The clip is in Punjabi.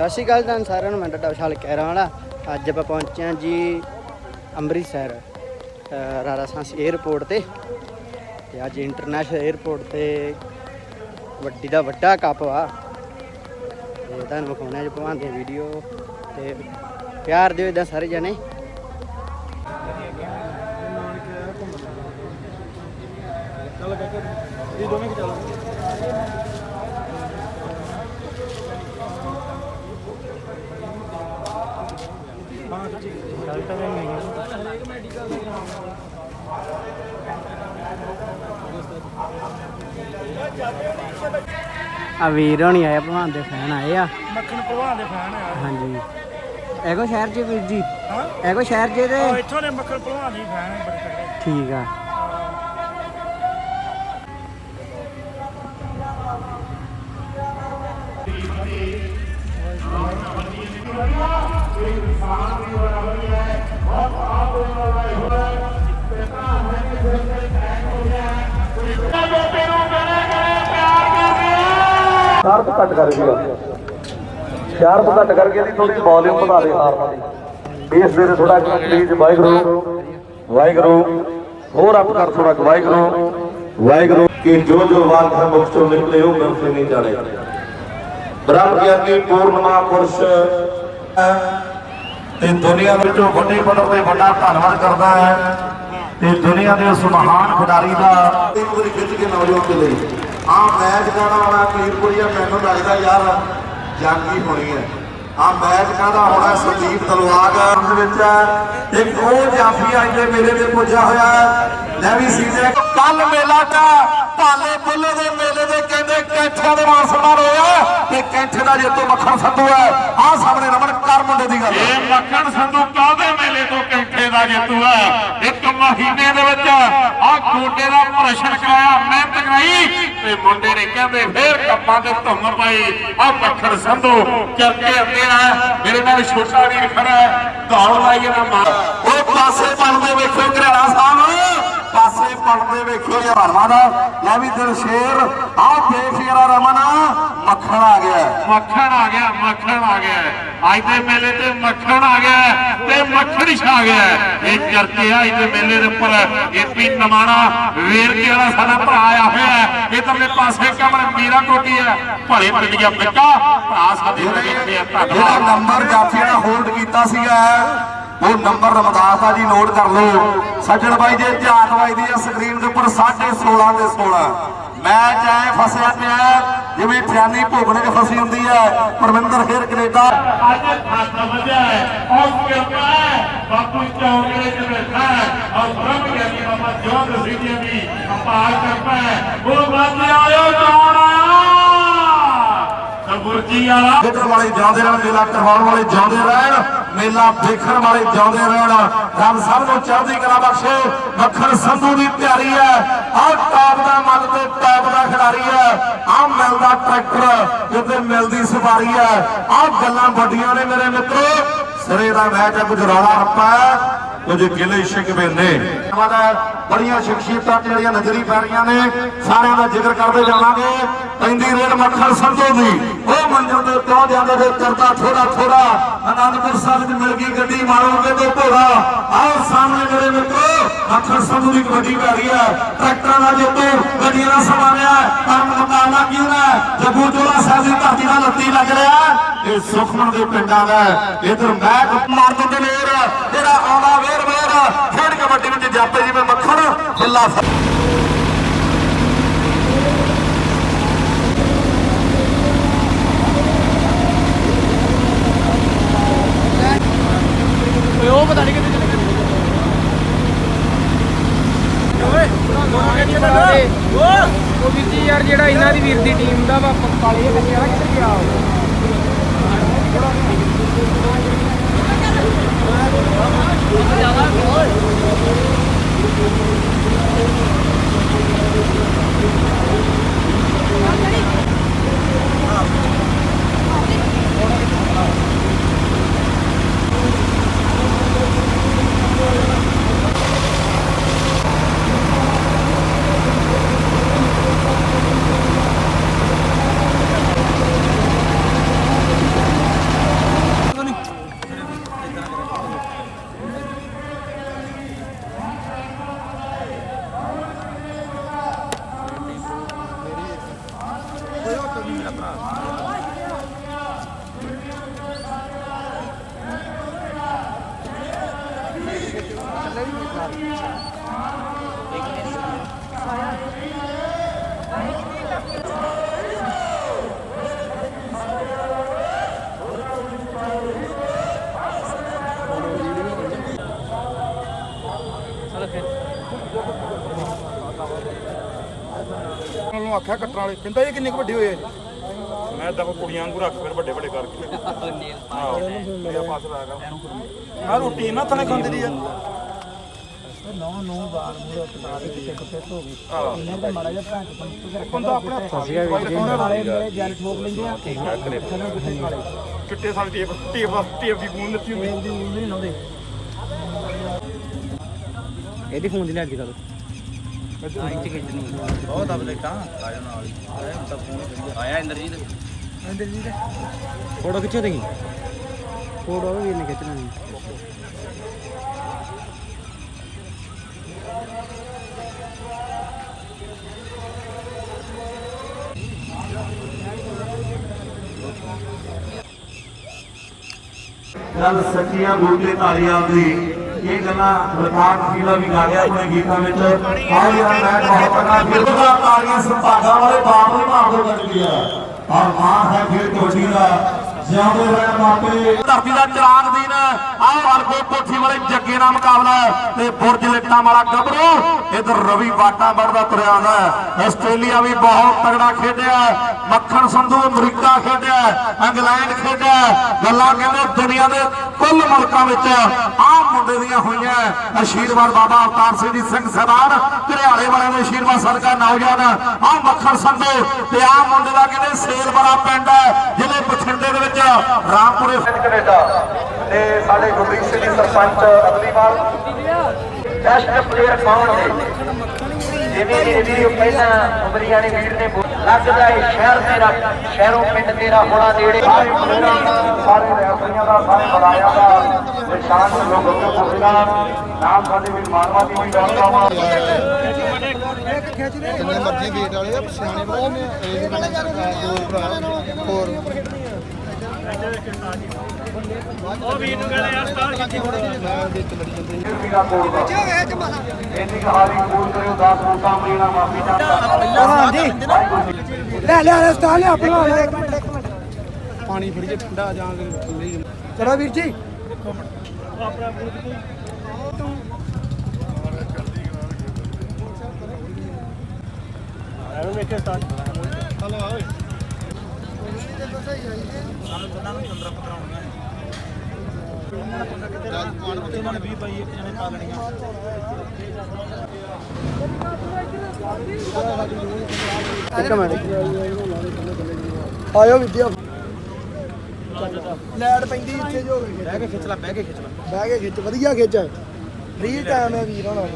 ਸਤਿ ਸ਼੍ਰੀ ਅਕਾਲ ਤੁਹਾਨੂੰ ਸਾਰਿਆਂ ਨੂੰ, ਮੈਂ ਤੁਹਾਡਾ ਵਿਸ਼ਾਲ ਕਹਿਰਾਂ ਵਾਲਾ। ਅੱਜ ਆਪਾਂ ਪਹੁੰਚੇ ਹਾਂ ਜੀ ਅੰਮ੍ਰਿਤਸਰ, ਅਹ, ਰਾਰਾ ਸਾਂਸੀ 에ਅਰਪੋਰਟ ਤੇ। ਤੇ ਅੱਜ ਇੰਟਰਨੈਸ਼ਨਲ 에ਅਰਪੋਰਟ ਤੇ ਵੱਡੀ ਦਾ ਵੱਡਾ ਕੱਪ ਆ ਤੇ ਤੁਹਾਨੂੰ ਵਿਖਾਉਣਾ ਜੀ ਭਗਵਾਨ ਦੀ ਵੀਡੀਓ ਤੇ ਪਿਆਰ ਦਿਓ ਇਦਾਂ ਸਾਰੇ ਜਣੇ। ਚੱਲ ਕਾਕਾ ਇਹ ਦੋਵੇਂ ਕਿ ਚੱਲ। ਚੱਲ ਤਾਂ ਨਹੀਂ ਆ ਵੀਰ ਹੋਣੀ ਆਏ ਭਗਵਾਨ ਦੇ ਫੈਨ ਆਏ ਆ। ਮੱਖਣ ਭਲਵਾਨ ਦੇ ਫੈਨ ਆ। ਹਾਂਜੀ। ਐਗੋ ਸ਼ਹਿਰ ਚ ਵੀਰ ਜੀ? ਹਾਂ। ਐਗੋ ਸ਼ਹਿਰ ਚ ਤੇ ਇੱਥੋਂ ਦੇ ਮੱਖਣ ਭਲਵਾਨ ਦੇ ਫੈਨ ਬੜੇ ਤਗੜੇ ਠੀਕ ਆ। ਸ਼ਾਰਪ ਘੱਟ ਕਰ ਸੀਗਾ ਸ਼ਾਰਪ ਘੱਟ ਕਰਕੇ ਇਹਦੀ ਥੋੜੀ ਵੋਲਿਊਮ ਵਧਾ ਦੇ ਹਾਰਮੋਨੀ ਬੇਸ ਦੇ ਥੋੜਾ ਪਲੀਜ਼ ਵਾਹਿਗੁਰੂ ਵਾਹਿਗੁਰੂ, ਹੋਰ ਅਪ ਕਰ ਥੋੜਾ ਵਾਹਿਗੁਰੂ ਵਾਹਿਗੁਰੂ ਕਿ ਜੋ ਜੋ ਵਾਕ ਹੈ ਮੁਖ ਚੋਂ ਨਿਕਲੇ ਉਹ ਮੈਂ ਸੇ ਨਹੀਂ ਜਾਣੇ। ਬ੍ਰਹਮ ਗਿਆਨੀ ਪੂਰਨਮਾ ਪੁਰਸ਼, ਤੇ ਦੁਨੀਆ ਵਿੱਚੋਂ ਵੱਡੇ ਪੱਧਰ ਤੇ ਵੱਡਾ ਧੰਨਵਾਦ ਕਰਦਾ ਹੈ। ਤੇ ਦੁਨੀਆ ਦੇ ਉਸ ਮਹਾਨ ਖਿਡਾਰੀ ਦਾ, ਇੱਕ ਵਾਰੀ ਖਿੱਚ ਕੇ ਨੌਜਵਾਨ ਦੇ ਲਈ। ਆ ਮੈਚ ਗਾਣਾ ਹੋਣਾ ਕੀਰਪੁਰੀਆ ਮੈਨੂੰ ਲੱਗਦਾ ਯਾਰ ਜਾਗੀ ਹੋਣੀ ਹੈ ਆ ਮੈਚ ਕਾਹਦਾ ਹੋਣਾ ਸੰਦੀਪ ਤਲਵਾਗ ਦੇ ਵਿੱਚ ਇੱਕ ਉਹ ਜਾਫੀ ਅੱਜ ਦੇ ਮੇਲੇ ਤੇ ਪੁੱਜਾ ਹੋਇਆ ਹੈ। ਲੈ ਵੀ ਸੀਜ਼ਨ ਕੱਲ ਮੇਲਾ ਚਾ ਭਾਲੇ ਬੁੱਲੇ ਦੇ ਮੇਲੇ ਦੇ ਕਹਿੰਦੇ ਕੈਂਠਿਆਂ ਦੇ ਮਾਨ ਰੋਇਆ ਹੋਇਆ ਤੇ ਕੈਂਠੇ ਦਾ ਜੇਤੂ ਮੱਖਣ ਸੰਧੂ ਹੈ ਆ ਸਾਹਮਣੇ ਰਮਨ ਕਰ ਮੁੰਡੇ ਦੀ ਗੱਲ ਹੈ। ਇਹ ਮੱਖਣ ਸੰਧੂ ਕਾਹਦੇ ਦਾ ਜੇਤੂ ਹੈ। ਇੱਕ ਮਹੀਨੇ ਦੇ ਵਿੱਚ ਆ ਗੋਡੇ ਦਾ ਪ੍ਰਸ਼ਨ ਕਰਾਇਆ, ਮਿਹਨਤ ਕਰਾਈ, ਤੇ ਮੁੰਡੇ ਨੇ ਕਹਿੰਦੇ ਫੇਰ ਕੱਪਾਂ ਤੇ ਧੁੰਮ ਪਾਈ। ਆ ਮੱਖਣ ਸੰਧੂ ਚਰਕੇ ਅੰਦੇ ਆ। ਮੇਰੇ ਨਾਲ ਛੋਟਾ ਵੀਰ ਖੜਾ ਦੌੜ ਲਾਈ ਇਹਨਾਂ ਮਾਰ। ਉਹ ਪਾਸੇ ਪੜਦੇ ਵੇਖੋ, ਘਰਾਣਾ ਸਾਹਿਬ। ਪੜਦੇ ਵੇਖੋ ਭਰਵਾ ਦਾ ਲੈ ਵੀ ਦਿਲ ਸ਼ੇਰ। ਆਹ ਦੇਖ ਯਾਰਾ ਰਮਨ ਮੱਖਣ ਆ ਗਿਆ। ਮੱਖਣ ਆ ਗਿਆ ਮੱਖਣ ਆ ਗਿਆ। ਅੱਜ ਦੇ ਮੇਲੇ ਤੇ ਮੱਖਣ ਆ ਗਿਆ ਤੇ ਮੱਖਣ ਛਾ ਗਿਆ। ਇਹ ਚਰਚੇ ਆ ਅੱਜ ਦੇ ਮੇਲੇ ਦੇ ਉੱਪਰ। ਏਪੀ ਨਮਾਣਾ ਵੇਰਕੇ ਵਾਲਾ ਸਾਡਾ ਭਰਾ ਆਇਆ ਹੋਇਆ ਇਧਰਲੇ ਪਾਸੇ ਕਮਰ ਮੀਰਾ ਕੋਟੀ ਹੈ। ਭਲੇ ਪਿੰਡੀਆਂ ਬਿੱਕਾ ਭਰਾ ਸਾਡੇ ਜਿਹੜਾ ਧੰਨਵਾਦ। ਨੰਬਰ ਜਾਫੀਆਂ ਹੋਲਡ ਕੀਤਾ ਸੀਗਾ ਉਹ ਨੰਬਰ ਰਮਦਾਸ ਆ ਜੀ ਨੋਟ ਕਰ ਲਓ। ਸੱਜਣ ਬਾਈ ਜੇ ਝਾਤ ਵੱਜਦੀ ਹੈ ਸਕਰੀਨ ਦੇ ਉੱਪਰ 16.5 ਦੇ 16 ਮੈਚ ਐ ਫਸਿਆ ਪਿਆ, ਜਿਵੇਂ ਠਿਆਨੀ ਭੋਗਣੇ 'ਚ ਫਸੀ ਹੁੰਦੀ ਹੈ ਪਰਮਿੰਦਰ ਖੇਰ ਕੈਨੇਡਾ। ਅੱਜ ਖਾਤਾ ਵਜਾ ਹੈ। ਔਰ ਕਿਰਪਾ ਹੈ? ਬਾਪੂ ਚੌਂਕੜੇ ਚ ਬੈਠਾ ਹੈ। ਔਰ ਬ੍ਰਹਮ ਗਿਆਨੀ ਬਾਬਾ ਜੋਗ ਸਿੰਘ ਜੀ ਦੀ ਅਪਾਰ ਕਿਰਪਾ ਹੈ। ਉਹ ਬਾਜੀ ਆਇਓ ਕੌਣ ਆਇਆ ਸਬੁਰਜੀ ਵਾਲਾ। ਖੇਡਣ ਵਾਲੇ ਜਾਂਦੇ ਰਹਿਣ, ਮੇਲਾ ਕਰਵਾਉਣ ਵਾਲੇ ਜਾਂਦੇ ਰਹਿਣ, ਮੇਲਾ ਦੇਖਣ ਵਾਲੇ ਜਾਂਦੇ ਰਹਿਣ। ਰੱਬ ਸਭ ਨੂੰ ਚੜ੍ਹਦੀ ਕਲਾ ਬਖਸ਼ੇ। ਮੱਖਣ ਸੰਧੂ ਦੀ ਤਿਆਰੀ ਹੈ। ਆਹ ਟਾਪ ਦਾ ਮਨ ਤੇ ਟਾਪ ਦਾ ਖਿਡਾਰੀ ਹੈ। ਆਹ ਮਿਲਦਾ ਟਰੈਕਟਰ ਜਿੱਤੇ ਮਿਲਦੀ ਸਵਾਰੀ ਹੈ। ਆਹ ਗੱਲਾਂ ਵੱਡੀਆਂ ਨੇ ਮੇਰੇ ਮਿੱਤਰੋ। ਸਿਰੇ ਦਾ ਮੈਚ ਹੈ ਕੁਝ ਰੌਲਾ ਰੱਪਾ ਕੁਝ ਗਿਲੇ ਸ਼ਿਕਵੇ ਨੇ। ਧੰਨਵਾਦ ਬੜੀਆਂ ਸ਼ਖਸੀਅਤਾਂ ਜਿਹੜੀਆਂ ਨਜ਼ਰੀ ਪੈ ਰਹੀਆਂ ਨੇ, ਸਾਰਿਆਂ ਦਾ ਜ਼ਿਕਰ ਕਰਦੇ ਜਾਵਾਂਗੇ। ਪੈਂਦੀ ਰੇਡ ਮੱਖਣ ਸੰਧੂ ਦੀ, ਉਹ ਮੰਜ਼ਲ ਦੇ ਤੋਂ ਜਾਂਦੇ ਤੇ ਕਰਦਾ ਥੋੜਾ ਥੋੜਾ ਅਨੰਦਪੁਰ ਸਾਹਿਬ ਦੀ ਮਿਲ ਗਈ ਗੱਡੀ, ਮਾਰੋਗੇ ਤੇ ਭੋਰਾ ਆਓ ਸਾਹਮਣੇ ਮੇਰੇ ਮਿੱਤਰੋ ਮੱਖਣ ਸੰਧੂ ਦੀ ਕਬੱਡੀ ਪੈ ਰਹੀ ਹੈ। ਟਰੈਕਟਰਾਂ ਦਾ ਜੇਤੂ ਗੱਡੀਆਂ ਦਾ ਸਮਾਰਿਆ ਪਰ ਮੁਕਾਬਲਾ ਕਿਉਂ ਹੈ? ਜੱਗੂ ਜੋਲਾ ਸਾਹਿਬ ਦੀ ਧਰਤੀ ਨਾਲ ਲੱਤੀ ਲੱਗ ਰਿਹਾ ਇਹ ਸੁਖਮਨ ਦੇ ਪਿੰਡਾਂ ਦਾ ਇਧਰ ਮੈਕ ਮਾਰ ਦਿੰਦੇ ਨੇ ਜਿਹੜਾ ਆਉਂਦਾ ਵੇਰ ਵੇਰ, ਖੇਡ ਕਬੱਡੀ ਵਿੱਚ ਜਾਪੇ ਜਿਵੇਂ ਮੱਖਣ, ਖੁੱਲਾ ਉਹ ਪਤਾ ਨਹੀਂ ਬਣਾਉਂਦੇ ਉਹ ਵੀ ਜੀ ਯਾਰ ਜਿਹੜਾ ਇਹਨਾਂ ਦੀ ਵੀਰ ਦੀ ਟੀਮ ਦਾ ਵਾ ਕਾਲੇ ਜਿਹੇ ਬੱਚੇ ਵਾਲਾ ਕਿੱਥੇ ਗਿਆ ਉਹ ਉਹਨਾਂ ਨੂੰ ਆਖਿਆ ਕੱਟਣ ਵਾਲੇ। ਕਹਿੰਦਾ ਇਹ ਕਿੰਨੇ ਕੁ ਵੱਡੇ ਹੋਏ ਆ ਜੀ ਮੈਂ ਤਾਂ ਕੁੜੀਆਂ ਵਾਂਗੂ ਰੱਖ ਫਿਰ ਵੱਡੇ ਵੱਡੇ ਕਰਕੇ ਆਹੋ। ਮੇਰਾ ਪਾਸ ਲਾ ਆ ਰੋਟੀ ਇਹਨਾਂ ਥਾਂ ਖਾਂਦੇ ਦੀ ਆ। ਬੰਦਾ ਆਪਣੇ ਹੱਥਾਂ ਦੀ ਚਿੱਟੇ ਸਾਲ ਟੇਪ ਟੇਪ ਟੇਪ ਦੀ ਗੂੰਦ ਦਿੱਤੀ ਹੁੰਦੀ। ਇਹਦੀ ਫੋਨ ਦੀ ਲੈ ਫੋਟੋ ਖਿੱਚੋ ਤੁਸੀਂ। ਫੋਟੋ ਵੀ ਇਹਨੇ ਖਿੱਚਣਾ। ਨਹੀਂ ਗੱਲ ਸੱਚੀਆਂ ਗੋਡੇ ਤਾਲੀਆਂ ਦੀ ਇਹ ਗੱਲਾਂ ਰਕਾਬ ਕੀਲਾ ਵੀ ਗਾ ਗਿਆ ਆਪਣੇ ਗੀਤਾਂ ਵਿੱਚ। ਆਹ ਯਾਰ ਮੈਂ ਬਹੁਤ ਤਕੜਾ ਫਿਰਦਾ ਤਾਲੀਆਂ ਸੰਭਾਗਾ ਵਾਲੇ ਬਾਪ ਨੂੰ ਮਾਰ ਦੋ ਗੱਡੀ ਆ। ਔਰ ਮਾਂ ਹੈ ਫਿਰ ਕੋਠੀ ਦਾ। ਜਿਉਂਦੇ ਰਹਿਣ ਮਾਪੇ। ਧਰਤੀ ਦਾ ਚਿਰਾਗ ਦੀਨ, ਆਹ ਵਰਗੋ ਕੋਠੀ ਵਾਲੇ ਜੱਗੇ ਨਾਲ ਮੁਕਾਬਲਾ ਹੈ ਤੇ ਬੁਰਜ ਲਿੱਟਾਂ ਵਾਲਾ ਗੱਭਰੂ ਇਧਰ ਰਵੀ ਬਾਟਾ ਵੜਦਾ ਤੁਰਿਆ ਆਉਂਦਾ ਹੈ। ਆਸਟ੍ਰੇਲੀਆ ਵੀ ਬਹੁਤ ਤਗੜਾ ਖੇਡਿਆ ਮੱਖਣ ਸੰਧੂ ਅਮਰੀਕਾ ਖੇਡਿਆ ਇੰਗਲੈਂਡ ਖੇਡਿਆ ਗੱਲਾਂ ਕਹਿੰਦੇ ਦੁਨੀਆ ਦੇ ਕੁੱਲ ਮੁਲਕਾਂ ਵਿੱਚ ਆਹ ਮੁੰਡੇ ਦੀਆਂ ਹੋਈਆਂ ਆਸ਼ੀਰਵਾਦ ਬਾਬਾ ਅਵਤਾਰ ਸਿੰਘ ਜੀ, ਸਿੰਘ ਸਰਦਾਰ, ਘਰਿਆਲੇ ਵਾਲਿਆਂ ਦੇ ਆਸ਼ੀਰਵਾਦ ਸਦਕਾ ਨੌਜਵਾਨ, ਆਹ ਮੱਖਣ ਸੰਧੂ ਤੇ ਆਹ ਮੁੰਡੇ ਦਾ ਕਹਿੰਦੇ ਸੇਲ ਬੜਾ ਪਿੰਡ ਹੈ, ਜ਼ਿਲ੍ਹੇ ਬਠਿੰਡੇ ਦੇ ਵਿੱਚ, ਰਾਮਪੁਰੇ। ਕੈਨੇਡਾ ਤੇ ਸਾਡੇ ਗੁਰਦੀਪ ਸਿੰਘ ਸਰਪੰਚ ਅਗਲੀ ਵਾਰ ਟੈਸਟ ਪਲੇਅਰ ਕੌਣ ਨੇ? ਜਿਵੇਂ ਕਿ ਵੀਡੀਓ ਪਹਿਲਾਂ ਉਮਰੀਆਂ ਨੇ ਵੀਰ ਨੇ ਬੋਲ- ਲੱਗਦਾ ਹੈ ਸ਼ਹਿਰ ਤੇਰਾ ਸ਼ਹਿਰੋਂ ਪਿੰਡ ਤੇਰਾ ਹੋਣਾ ਨੇੜੇ। ਸਾਰੇ ਪਲੇਅਰਾਂ ਦਾ, ਸਾਰੇ ਰੈਫਰੀਆਂ ਦਾ ਸਾਰੇ ਬੁਲਾਰਿਆਂ ਦਾ ਨਿਸ਼ਾਨ ਲੋਕ ਅੱਗੇ ਪੁੱਛਣਾ ਨਾਮ ਸਾਡੇ ਵੀ ਮਾਨਵਾ ਦੀ ਵੀ ਗੱਲ ਵਾ। ਜਿੰਨੇ ਮਰਜ਼ੀ ਵੇਟ ਵਾਲੇ ਆ ਸਿਆਣੇ ਬੜੇ ਨੇ ਇਹ ਦੋ ਭਰਾ ਹੋਰ ਵੀਰਾ ਕੋਲ ਦਾ ਇੰਨੀ ਕਹਾਣੀ ਕੋਲ ਕਰਿਓ 10 ਲੈ ਲੈ ਰਸਤਾ ਲਿਆ ਆਪਣਾ ਪਾਣੀ ਫੜੀਏ ਠੰਡਾ ਜਾਂ ਚਲੋ ਵੀਰ ਜੀ ਇੱਕ ਮਿੰਟ ਆਇਓ ਵਿਦਿਆ। ਲੈਟ ਪੈਂਦੀ ਇੱਥੇ ਜੋ। ਬਹਿ ਕੇ ਖਿੱਚ ਲੈ ਬਹਿ ਕੇ ਖਿੱਚ ਲੈ। ਬਹਿ ਕੇ ਖਿੱਚ ਵਧੀਆ ਖਿੱਚ। ਫ੍ਰੀ ਟਾਈਮ ਹੈ ਵੀਰ ਹੋਣਾ